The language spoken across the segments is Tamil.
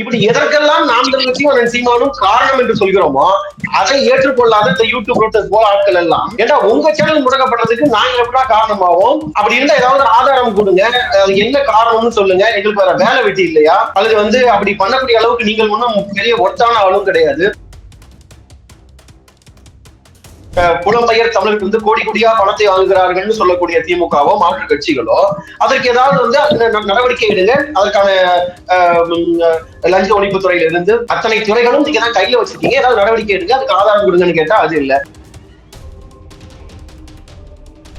இப்படி எதற்கெல்லாம் நாம் தமிழ்ச்சியும் அண்ணன் சீமானும் காரணம் என்று சொல்கிறோமோ அதை ஏற்றுக்கொள்ளாத இந்த யூடியூப் ரோட்டர்ஸ் போல ஆட்கள் எல்லாம் ஏன்னா உங்க சேனல் முடக்கப்படுறதுக்கு நாங்க எப்படா காரணமாகும் அப்படி இருந்தா ஏதாவது ஆதாரம் கொடுங்க. என்ன காரணம்னு சொல்லுங்க. எங்களுக்கு வேற வேலை வெட்டி இல்லையா? அல்லது வந்து அப்படி பண்ணக்கூடிய அளவுக்கு நீங்கள் ஒன்றும் பெரிய ஒட்டான ஆளும் கிடையாது. புலம்பெயர் தமிழர்கள் வந்து கோடி கோடியா பணத்தை வாங்குகிறார்கள்னு சொல்லக்கூடிய திமுகவோ மாற்று கட்சிகளோ அதற்கு ஏதாவது வந்து அந்த நடவடிக்கை எடுங்க. அதற்கான லஞ்ச ஒழிப்பு துறையில இருந்து அத்தனை துறைகளும் நீங்க தான் கையில வச்சிருக்கீங்க. ஏதாவது நடவடிக்கை எடுங்க. அதுக்கு ஆதாரம் கொடுங்கன்னு கேட்டா அது இல்லை.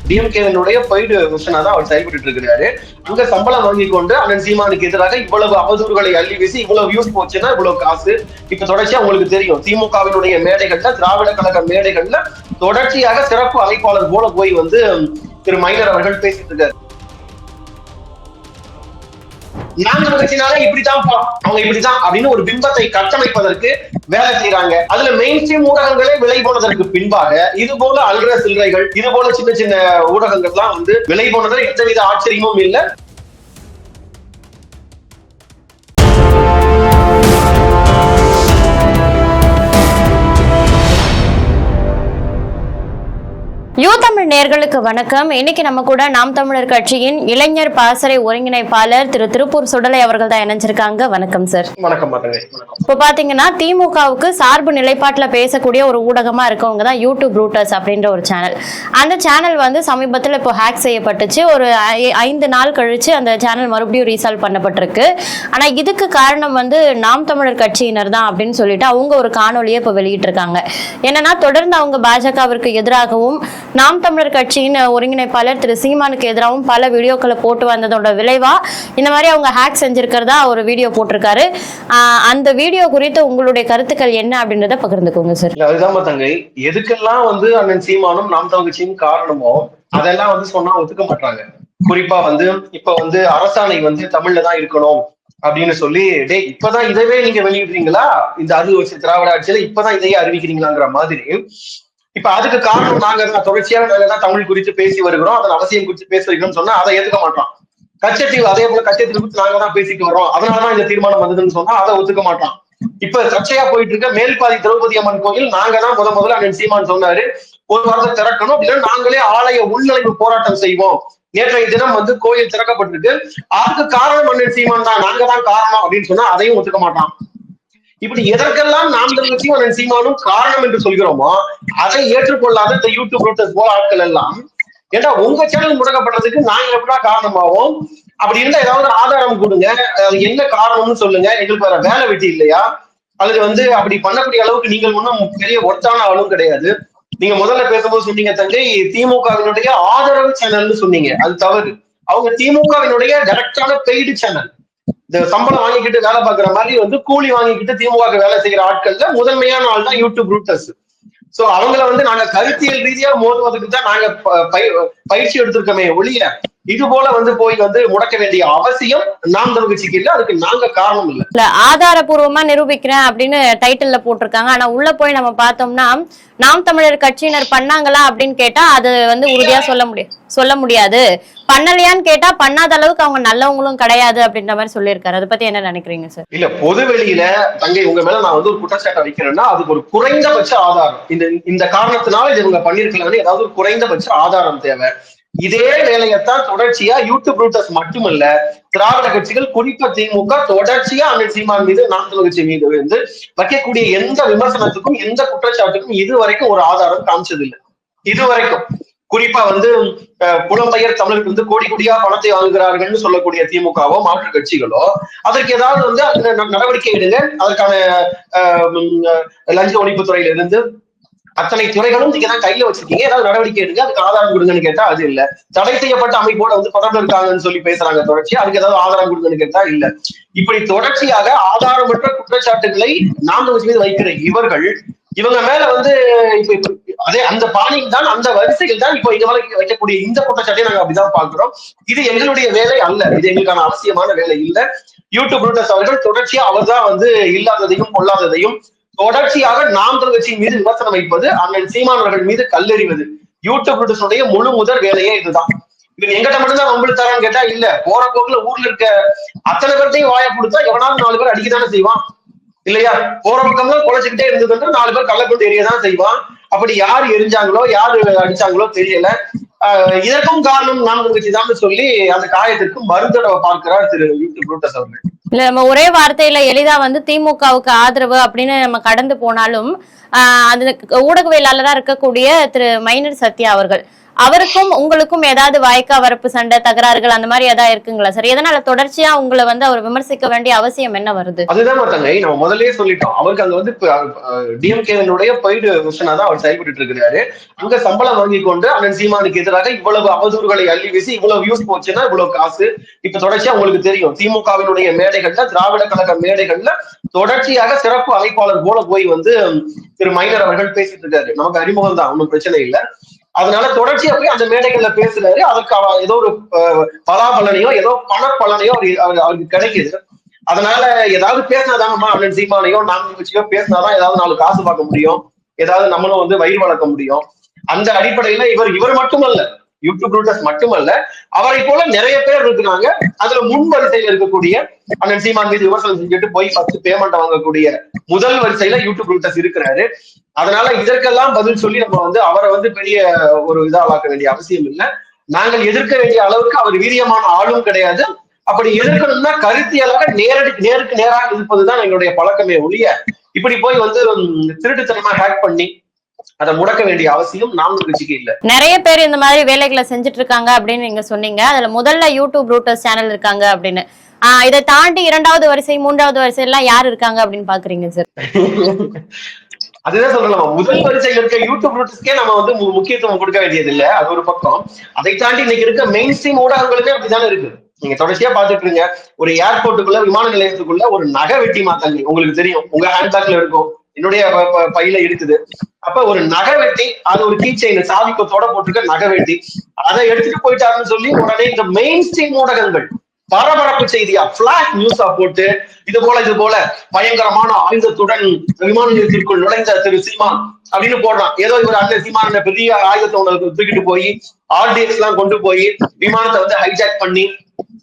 டிஎம்கேனுடைய பெய்டு மிஷனா தான் அவர் செயல்பட்டு இருக்கிறாரு. அங்க சம்பளம் வாங்கி கொண்டு அண்ணன் சீமானுக்கு எதிராக இவ்வளவு அவதூறுகளை அள்ளி வீசி இவ்வளவு வியூஸ் போச்சுன்னா இவ்வளவு காசு. இப்ப தொடர்ச்சியா உங்களுக்கு தெரியும். திமுகவினுடைய மேடைகள்ல திராவிட கழக மேடைகள்ல தொடர்ச்சியாக சிறப்பு அழைப்பாளர் போல போய் வந்து திரு மைனர் அவர்கள் பேசிட்டு இருக்காரு. நாங்க கட்சினால இப்படிதான் பா- அவங்க இப்படிதான் அப்படின்னு ஒரு பிம்பத்தை கட்டமைப்பதற்கு வேலை செய்யறாங்க அதுல மெயின் ஸ்ட்ரீம் ஊடகங்களே விலை போனதற்கு பின்பாக இது போல அல்ற சில்லறைகள் இது போல சின்ன சின்ன ஊடகங்கள்லாம் வந்து விலை போனதுல எந்தவித ஆச்சரியமும் இல்ல. Людям தமிழ் நேர்களுக்கு வணக்கம். இன்னைக்கு நம்ம கூட நாம் தமிழர் கட்சியின் இளைஞர் பாசறை ஒருங்கிணைப்பாளர் திரு திருப்பூர் சுடலை அவர்கள் தான் இணைஞ்சிருக்காங்க. வணக்கம் சார் வணக்கம் இப்போ பாத்தீங்கன்னா திமுகவுக்கு சார்பு நிலைப்பாட்டில் பேசக்கூடிய ஒரு ஊடகமா இருக்கவங்க தான் யூடியூப் ரூட்டர்ஸ் அப்படின்ற ஒரு சேனல் அந்த சேனல் வந்து சமீபத்தில் இப்போ ஹேக் செய்யப்பட்டுச்சு. ஒரு ஐந்து நாள் கழிச்சு அந்த சேனல் மறுபடியும் ரீசால்வ் பண்ணப்பட்டிருக்கு. ஆனா இதுக்கு காரணம் வந்து நாம் தமிழர் கட்சியினர் தான் அப்படின்னு சொல்லிட்டு அவங்க ஒரு காணொலியை இப்போ வெளியிட்டிருக்காங்க. என்னன்னா தொடர்ந்து அவங்க பாஜகவிற்கு எதிராகவும் நாம் தமிழர் கட்சியின் ஒருங்கிணைப்பாளர் திரு சீமானுக்கு எதிராகவும் பல வீடியோக்களை போட்டு வந்ததோட விளைவா? இந்த மாதிரி அவங்க ஹேக் செஞ்சிருக்கிறதா ஒரு வீடியோ போட்டிருக்காரு. ஆஹ் அந்த வீடியோ குறித்து உங்களுடைய கருத்துக்கள் என்ன அப்படின்றத பகிர்ந்துக்கோங்க சார் அதுதான் தங்கை. எதுக்கெல்லாம் வந்து அண்ணன் சீமானும் நாம் தமிழ் கட்சியும் காரணமோ அதெல்லாம் வந்து சொன்னா ஒத்துக்க மாட்டாங்க. குறிப்பா வந்து இப்ப வந்து அரசாணை வந்து தமிழ்ல தான் இருக்கணும் அப்படின்னு சொல்லி டே இப்பதான் இதவே நீங்க வெளியிடுறீங்களா? இந்த அறுபது வருஷம் திராவிட ஆட்சியில இப்பதான் இதையே அறிவிக்கிறீங்களாங்கிற மாதிரி இப்ப அதுக்கு காரணம் நாங்க தான். தொடர்ச்சியாக நாங்க தான் தமிழ் குறித்து பேசி வருகிறோம். அதன் அவசியம் குறித்து பேசுறீங்கன்னு சொன்னா அதை ஏத்துக்க மாட்டோம். கச்சத்தீவு அதே போல கச்சத்தீவு குறித்து நாங்க தான் பேசிட்டு வரோம். அதனாலதான் இந்த தீர்மானம் வந்ததுன்னு சொன்னா அதை ஒத்துக்க மாட்டான் இப்ப சர்ச்சையா போயிட்டு இருக்க மேல்பாதி திரௌபதி அம்மன் கோயில் நாங்க தான் முத முதல்ல அண்ணன் சீமான் சொன்னாரு. ஒரு வாரத்தை திறக்கணும். அப்படின்னா நாங்களே ஆலய உள்நுழைவு போராட்டம் செய்வோம். நேற்றைய தினம் வந்து கோயில் திறக்கப்பட்டிருக்கு. அதுக்கு காரணம் அண்ணன் சீமான் தான். நாங்க தான் காரணம் அப்படின்னு சொன்னா அதையும் ஒத்துக்க மாட்டான் இப்படி எதற்கெல்லாம் நாம் தமிழ்ச்சியும் அண்ணன் சீமானும் காரணம் என்று சொல்கிறோமோ அதை ஏற்றுக்கொள்ளாத இந்த யூடியூப் ரோட்டர்ஸ் போல ஆட்கள் எல்லாம் ஏன்னா உங்க சேனல் முடக்கப்படுறதுக்கு நாங்க எப்படா காரணமாகும் அப்படி இருந்தா ஏதாவது ஆதாரம் கொடுங்க. என்ன காரணம்னு சொல்லுங்க. எங்களுக்கு வேற வேலை வெட்டி இல்லையா? அல்லது வந்து அப்படி பண்ணக்கூடிய அளவுக்கு நீங்கள் ஒன்றும் பெரிய ஒத்தான ஆளும் கிடையாது. நீங்க முதல்ல பேசும்போது சொன்னீங்க தங்கை திமுகவினுடைய ஆதரவு சேனல்னு சொன்னீங்க. அது தவறு. அவங்க திமுகவினுடைய டைரக்டான பெய்டு சேனல் இந்த சம்பளம் வாங்கிக்கிட்டு வேலை பாக்குற மாதிரி வந்து கூலி வாங்கிக்கிட்டு திமுக வேலை செய்யற ஆட்கள்ல முதன்மையான ஆள் தான் யூடியூப் ரூட்டர்ஸ். சோ அவங்கள வந்து நாங்க கருத்தியல் ரீதியா மோதுவதற்கு தான் நாங்க ப- பயிற்சி எடுத்திருக்கோமே ஒழிய இது போல வந்து போய் வந்து முடக்க வேண்டிய அவசியம் நாம் தமிழ் கட்சிக்கு இல்ல. அதுக்கு நாங்க காரணம் இல்ல. இல்ல ஆதாரபூர்வமா நிரூபிக்கிறேன் அப்படின்னு டைட்டில்ல போட்டிருக்காங்க. ஆனா உள்ள போய் நம்ம பார்த்தோம்னா நாம் தமிழர் கட்சியினர் பண்ணாங்களா அப்படின்னு கேட்டா அது வந்து உறுதியா சொல்ல முடியும் சொல்ல முடியாது. பண்ணலையான்னு கேட்டா பண்ணாத அளவுக்கு அவங்க நல்லவங்களும் கிடையாது அப்படின்ற மாதிரி சொல்லியிருக்காரு. அதை பத்தி என்ன நினைக்கிறீங்க சார் இல்ல பொது வெளியில தங்கை உங்க மேல நான் வந்து ஒரு குற்றச்சாட்டை வைக்கிறேன்னா அதுக்கு ஒரு குறைந்தபட்ச ஆதாரம். இந்த இந்த காரணத்தினால இது இவங்க பண்ணிருக்கலாம்னு ஏதாவது ஒரு குறைந்தபட்ச ஆதாரம் தேவை. இதே வேலையைத்தான் தொடர்ச்சியா யூடியூப் ரூட்டர்ஸ் மட்டுமல்ல திராவிட கட்சிகள் குறிப்பா திமுக தொடர்ச்சியா அண்ணன் சீமான் மீது நாம் கட்சி மீது வந்து வைக்கக்கூடிய எந்த விமர்சனத்துக்கும் எந்த குற்றச்சாட்டுக்கும் இதுவரைக்கும் ஒரு ஆதாரம் காமிச்சதில்லை. இதுவரைக்கும் குறிப்பா வந்து அஹ், புலம்பெயர் தமிழர்கள் வந்து கோடி கோடியா பணத்தை வாங்குகிறார்கள்னு சொல்லக்கூடிய திமுகவோ மாற்று கட்சிகளோ அதற்கு ஏதாவது வந்து அந்த நடவடிக்கை எடுங்க. அதற்கான அஹ், லஞ்ச ஒழிப்பு துறையில இருந்து அத்தனை துறைகளும் நீங்க தான் கையில வச்சிருக்கீங்க. ஏதாவது நடவடிக்கை எடுங்க. அதுக்கு ஆதாரம் கொடுங்கன்னு கேட்டா அது இல்ல. தடை செய்யப்பட்ட அமைப்போட வந்து தொடர்பு இருக்காங்கன்னு சொல்லி பேசுறாங்க தொடர்ச்சியா அதுக்கு ஏதாவது ஆதாரம் கொடுங்கன்னு கேட்டா இல்ல. இப்படி தொடர்ச்சியாக ஆதாரமற்ற குற்றச்சாட்டுகளை நாம் மீது வைக்கிற இவர்கள் இவங்க மேல வந்து இப்ப அதே அந்த பாணியில் தான் அந்த வரிசையில் தான் இப்போ இங்க மேல வைக்கக்கூடிய இந்த குற்றச்சாட்டை நாங்க அப்படிதான் பாக்குறோம் இது எங்களுடைய வேலை அல்ல. இது எங்களுக்கான அவசியமான வேலை இல்ல. யூடியூப் ரூட்டர்ஸ் அவர்கள் தொடர்ச்சியா அவர்தான் வந்து இல்லாததையும் பொல்லாததையும் தொடர்ச்சியாக நாம் தமிழ் கட்சியின் மீது விமர்சனம் வைப்பது அண்ணன் சீமானவர்கள் மீது கல்லெறிவது. யூடியூப் முழு முதல் வேலையே இதுதான். இவன் எங்கிட்ட மட்டும்தான் தான் தரான்னு கேட்டா இல்ல போற போக்குல ஊர்ல இருக்க அத்தனை பேர்த்தையும் வாயை கொடுத்தா எவனாவது நாலு பேர் அடிக்கதானே செய்வான்? இல்லையா? போற பக்கம்லாம் குலைச்சுக்கிட்டே இருந்ததுன்ற நாலு பேர் கள்ளக்கொண்டு எரியதான் செய்வான். அப்படி யார் எரிஞ்சாங்களோ யார் அடிச்சாங்களோ தெரியல. ஆஹ் இதற்கும் காரணம் நாம் கட்சி தான் சொல்லி அந்த காயத்திற்கு மருந்தடவை பார்க்கிறார் திரு யூடியூப் புரூட்டஸ் அவர்கள். இல்ல நம்ம ஒரே வார்த்தையில எளிதா வந்து திமுகவுக்கு ஆதரவு அப்படின்னு நம்ம கடந்து போனாலும் ஆஹ் ஊடகவியலாளராக இருக்கக்கூடிய திரு மைனர் சத்யா அவர்கள். அவருக்கும் உங்களுக்கும் ஏதாவது வாய்க்கா வரப்பு சண்டை தகராறுகள் அந்த மாதிரி ஏதாவது இருக்குங்களா சார்? எதனால தொடர்ச்சியா உங்களை வந்து அவர் விமர்சிக்க வேண்டிய அவசியம் என்ன வருது? அதுதான் தங்கை நம்ம முதல்லயே சொல்லிட்டோம். அவருக்கு அங்க வந்து டிஎம்கேனுடைய பெய்டு மிஷனா தான் அவர் செயல்பட்டு இருக்கிறாரு. அங்க சம்பளம் வாங்கி கொண்டு அண்ணன் சீமானுக்கு எதிராக இவ்வளவு அவதூறுகளை அள்ளி வீசி இவ்வளவு வியூஸ் போச்சுன்னா இவ்வளவு காசு. இப்ப தொடர்ச்சியா உங்களுக்கு தெரியும். திமுகவினுடைய மேடைகள்ல திராவிட கழக மேடைகள்ல தொடர்ச்சியாக சிறப்பு அமைப்பாளர் போல போய் வந்து திரு மைனர் அவர்கள் பேசிட்டு இருக்காரு. நமக்கு அறிமுகம் தான் ஒன்றும் பிரச்சனை இல்லை. அதனால தொடர்ச்சியா போய் அந்த மேடைகள்ல பேசுறாரு. அதற்கு ஏதோ ஒரு பலாபலனையோ ஏதோ பணப்பலனையோ அவரு- அவருக்கு கிடைக்குது. அதனால ஏதாவது பேசினாதாங்கம்மா அண்ணன் சீமானையோ நாம் வச்சுக்கோ பேசினாதான் ஏதாவது நாலு காசு பார்க்க முடியும். ஏதாவது நம்மளும் வந்து வயிறு வளர்க்க முடியும். அந்த அடிப்படையில இவர் இவர் மட்டுமல்ல. யூடியூப் ரூட்டர்ஸ் மட்டுமல்ல அவரை போல நிறைய பேர் இருக்கிறாங்க. அதுல முன் வரிசையில் இருக்கக்கூடிய அண்ணன் சீமான் மீது விமர்சனம் செஞ்சுட்டு போய் ஃபர்ஸ்ட் பேமெண்ட் வாங்கக்கூடிய முதல் வரிசையில யூடியூப் ரூட்டர்ஸ் இருக்கிறாரு. அதனால இதற்கெல்லாம் பதில் சொல்லி நம்ம வந்து அவரை வந்து பெரிய ஒரு இதாவாக்க வேண்டிய அவசியம் இல்லை. நாங்கள் எதிர்க்க வேண்டிய அளவுக்கு அவர் வீரியமான ஆளும் கிடையாது. அப்படி எதிர்க்கணும்னா கருத்தியலாக நேரடி நேருக்கு நேராக இருப்பதுதான் எங்களுடைய பழக்கமே ஒழிய இப்படி போய் வந்து திருட்டுத்தனமா ஹேக் பண்ணி அதை முடக்க வேண்டிய அவசியம் நாம் கட்சிக்கு இல்ல. நிறைய பேர் இந்த மாதிரி வேலைகளை செஞ்சுட்டு இருக்காங்க அப்படின்னு நீங்க சொன்னீங்க. அதுல முதல்ல யூடியூப் ரூட்டர்ஸ் சேனல் இருக்காங்க அப்படின்னு. ஆஹ் இதை தாண்டி இரண்டாவது வரிசை மூன்றாவது வரிசை எல்லாம் யார் இருக்காங்க அப்படின்னு பாக்குறீங்க சார் அதுதான் சொல்லலாம்? முதல் வரிசையில் இருக்க யூடியூப் ரூட்ஸ்க்கே நம்ம வந்து முக்கியத்துவம் கொடுக்க வேண்டியது இல்ல அது ஒரு பக்கம். அதை தாண்டி இன்னைக்கு இருக்க மெயின் ஸ்ட்ரீம் ஊடகங்களுமே அப்படித்தானே இருக்கு. நீங்க தொடர்ச்சியா பாத்துட்டு இருங்க. ஒரு ஏர்போர்ட்டுக்குள்ள விமான நிலையத்துக்குள்ள ஒரு நகை வெட்டி மாத்தாங்க உங்களுக்கு தெரியும். உங்க ஹேண்ட்பேக்ல இருக்கும். என்னுடைய பையில இருக்குது அப்ப ஒரு நகை வெட்டி அது ஒரு கீ இந்த சாவி கொத்தோட போட்டிருக்க நகை வெட்டி. அதை எடுத்துட்டு போயிட்டாருன்னு சொல்லி உடனே இந்த மெயின் ஸ்ட்ரீம் ஊடகங்கள் பரபரப்பு செய்தியா பிளாஷ் நியூஸா போட்டு இது போல இது போல பயங்கரமான ஆயுதத்துடன் விமான நிலையத்திற்குள் நுழைந்த திரு சீமான் அப்படின்னு போடுறான். ஏதோ இவர் அண்ணன் சீமான பெரிய ஆயுதத்தை உனக்கு தூக்கிட்டு போய் ஆர்டிஎக்ஸ் எல்லாம் கொண்டு போய் விமானத்தை வந்து ஹைஜாக் பண்ணி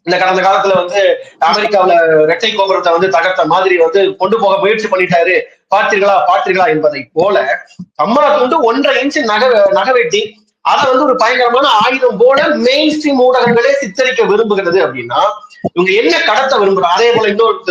இந்த கடந்த காலத்துல வந்து அமெரிக்காவுல ரெட்டை கோபுரத்தை வந்து தகர்த்த மாதிரி வந்து கொண்டு போக முயற்சி பண்ணிட்டாரு. பார்த்தீர்களா பார்த்தீர்களா என்பதை போல கம்மலத்தை வந்து ஒன்றரை இன்ச்சு நகை நகவெட்டி. அதை வந்து ஒரு பயங்கரமான ஆயுதம் போல மெயின் ஸ்ட்ரீம் ஊடகங்களே சித்தரிக்க விரும்புகிறது அப்படின்னா இவங்க என்ன கடத்த விரும்புறாங்க அதே போல இன்னொரு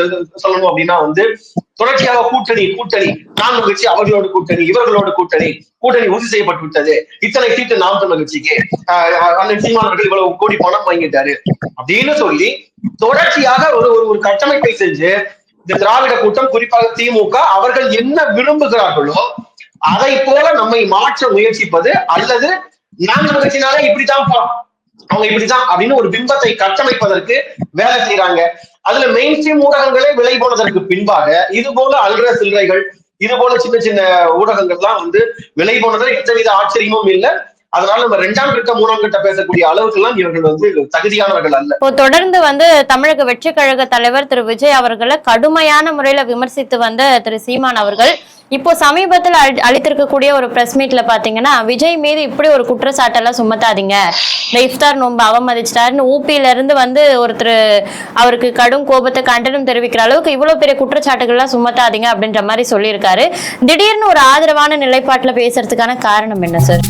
சொல்லணும் அப்படின்னா வந்து தொடர்ச்சியாக கூட்டணி கூட்டணி. நாம் கட்சி அவர்களோட கூட்டணி இவர்களோட கூட்டணி. கூட்டணி உறுதி செய்யப்பட்டு விட்டது. இத்தனை சீட்டு நாம் தமிழ் கட்சிக்கு. ஆஹ் அண்ணன் சீமானவர்கள் இவ்வளவு கோடி பணம் வாங்கிட்டாரு. அப்படின்னு சொல்லி தொடர்ச்சியாக ஒரு ஒரு கட்டமைப்பை செஞ்சு இந்த திராவிட கூட்டம் குறிப்பாக திமுக அவர்கள் என்ன விரும்புகிறார்களோ அதை போல நம்மை மாற்ற முயற்சிப்பது அல்லது நாம் தமிழ் கட்சினாலே அவங்க இப்படிதான் அப்படின்னு ஒரு பிம்பத்தை கட்டமைப்பதற்கு வேலை செய்யறாங்க அதுல மெயின் ஸ்ட்ரீம் ஊடகங்களே விலை போனதற்கு பின்பாக இது போல அல்கிற சில்லறைகள் இது போல சின்ன சின்ன ஊடகங்கள்லாம் வந்து விலை போனதுல எந்தவித ஆச்சரியமும் இல்லை. அதனால நம்ம ரெண்டாம் கட்ட மூணாம் கட்ட பேசக்கூடிய அளவுக்கு எல்லாம் இவர்கள் வந்து தகுதியானவர்கள் அல்ல. இப்போ தொடர்ந்து வந்து தமிழக வெற்றி கழக தலைவர் திரு விஜய் அவர்களை கடுமையான முறையில விமர்சித்து வந்த திரு சீமான் அவர்கள் இப்போ சமீபத்தில் அளித்திருக்கக்கூடிய ஒரு பிரஸ் மீட்ல பாத்தீங்கன்னா விஜய் மீது இப்படி ஒரு குற்றச்சாட்டெல்லாம் சுமத்தாதீங்க. இந்த இஃப்தார் நோன்பு அவமதிச்சிட்டாருன்னு ஊபியில இருந்து வந்து ஒருத்தர் அவருக்கு கடும் கோபத்தை கண்டனம் தெரிவிக்கிற அளவுக்கு இவ்வளவு பெரிய குற்றச்சாட்டுகள்லாம் சுமத்தாதீங்க அப்படின்ற மாதிரி சொல்லியிருக்காரு. திடீர்னு ஒரு ஆதரவான நிலைப்பாட்டுல பேசுறதுக்கான காரணம் என்ன சார்